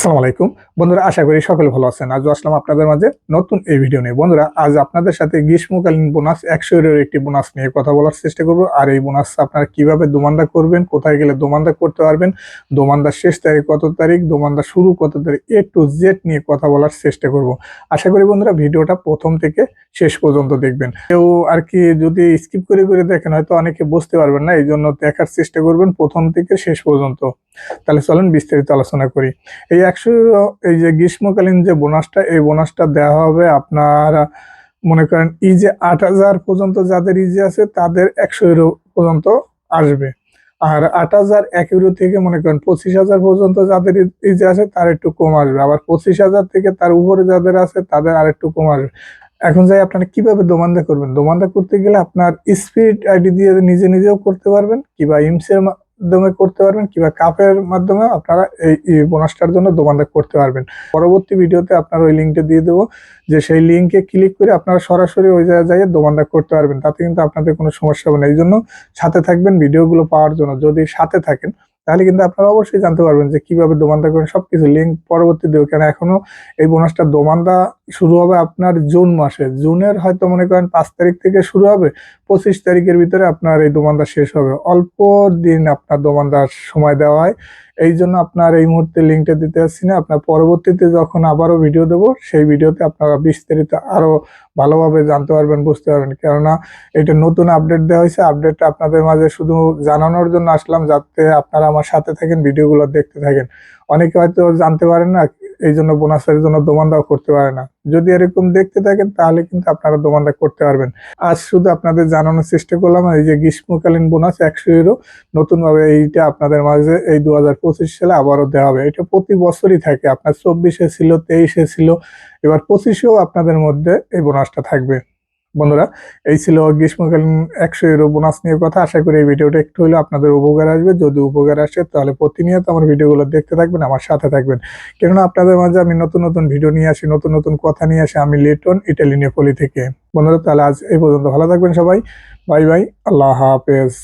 আসসালামু আলাইকুম। বন্ধুরা, আশা করি সকলে ভালো আছেন। আজ আসলাম আপনাদের মাঝে নতুন এই ভিডিও নিয়ে। বন্ধুরা, আজ আপনাদের সাথে গ্রীষ্মকালীন বোনাস একশো এর একটি বোনাস নিয়ে কথা বলার চেষ্টা করব। আর এই বোনাস আপনারা কীভাবে দোমান্দা করবেন, কোথায় গেলে দোমান্দা করতে পারবেন, দোমান্দার শেষ তারিখ কত তারিখ, দোমান্দা শুরু কত তারিখ, এ টু জেড নিয়ে কথা বলার চেষ্টা করব। আশা করি বন্ধুরা, ভিডিওটা প্রথম থেকে শেষ পর্যন্ত দেখবেন। কেউ আর কি যদি স্কিপ করে করে দেখেন, হয়তো অনেকে বুঝতে পারবেন না এই জন্য দেখার চেষ্টা করবেন প্রথম থেকে শেষ পর্যন্ত। তাহলে চলেন বিস্তারিত আলোচনা করি। এই একশো, এই যে গ্রীষ্মকালীন যে বোনাসটা, এই বোনাসটা দেওয়া হবে আপনার, মনে করেন ই যে আট হাজার পর্যন্ত যাদের ইজে আছে, তাদের একশো ইউরো পর্যন্ত আসবে। আর আট হাজার এক ইউরো থেকে মনে করেন পঁচিশ হাজার পর্যন্ত যাদের ইজে আছে, তার একটু কম আসবে। আবার পঁচিশ হাজার থেকে তার উপরে যাদের আছে, তাদের আর একটু কম আসবে। এখন যাই, আপনারা কীভাবে দোমান্দা করবেন? দোমান্দা করতে গেলে আপনার স্পিড আইডি দিয়ে নিজে নিজেও করতে পারবেন, কিংবা ইমসের মাধ্যমে করতে পারবেন কিংবা কাপের মাধ্যমে আপনারা এই বোনাসটার জন্য দোমান্দা করতে পারবেন। পরবর্তী ভিডিওতে আপনার ওই লিঙ্কটা দিয়ে দেবো, যে সেই লিঙ্কে ক্লিক করে আপনারা সরাসরি ওই জায়গায় যাইয়ে দোমান্দা করতে পারবেন। তাতে কিন্তু আপনাদের কোনো সমস্যা হবে না। এই জন্য সাথে থাকবেন ভিডিওগুলো পাওয়ার জন্য। যদি সাথে থাকেন, তাহলে কিন্তু আপনারা অবশ্যই জানতে পারবেন যে কীভাবে দোমান্দা করেন সবকিছু। লিঙ্ক পরবর্তী দেবো। কেন এখনও এই বোনাসটা দোমানদা শুরু হবে আপনার জুন মাসে। জুনের হয়তো মনে করেন পাঁচ তারিখ থেকে শুরু হবে। পঁচিশ তারিখের ভিতরে আপনার এই দোমান্দা শেষ হবে। অল্প দিন আপনার দোমান্দার সময় দেওয়া হয়। এই জন্য আপনার এই মুহূর্তে লিঙ্কটা দিতে পারছি না। আপনার পরবর্তীতে যখন আবারও ভিডিও দেবো, সেই ভিডিওতে আপনারা বিস্তারিত আরও ভালোভাবে জানতে পারবেন, বুঝতে পারবেন। কেননা এটা নতুন আপডেট দেওয়া হয়েছে। আপডেটটা আপনাদের মাঝে শুধু জানানোর জন্য আসলাম, যাতে আপনারা আমার সাথে থাকেন, ভিডিওগুলো দেখতে থাকেন। অনেকে হয়তো জানতে পারেন না এই জন্য বোনাসের জন্য দোমান্দাও করতে পারে না। যদি এরকম দেখতে থাকেন, তাহলে কিন্তু আপনারা দোমান্দা করতে পারবেন। আজ শুধু আপনাদের জানানোর চেষ্টা করলাম, এই যে গ্রীষ্মকালীন বোনাস একশো ইউরো নতুনভাবে এইটা আপনাদের মাঝে এই দু হাজার পঁচিশ সালে আবারও দেওয়া হবে। এটা প্রতি বছরই থাকে, আপনার চব্বিশে ছিল, তেইশে ছিল, এবার পঁচিশেও আপনাদের মধ্যে এই বোনাসটা থাকবে। বন্ধুরা, এই ছিল গ্রীষ্মকালীন একশো ইউরো বোনাস নিয়ে কথা। আশা করি এই ভিডিওটা একটু হলেও আপনাদের উপকার আসবে। যদি উপকার আসে, তাহলে প্রতিনিয়ত আমার ভিডিওগুলো দেখতে থাকবেন, আমার সাথে থাকবেন। কেননা আপনাদের মাঝে আমি নতুন নতুন ভিডিও নিয়ে আসি, নতুন নতুন কথা নিয়ে আসি। আমি লিটন, ইটালি নেপলি থেকে। বন্ধুরা, তাহলে আজ এই পর্যন্ত ভালো থাকবেন সবাই। বাই বাই, আল্লাহ হাফেজ।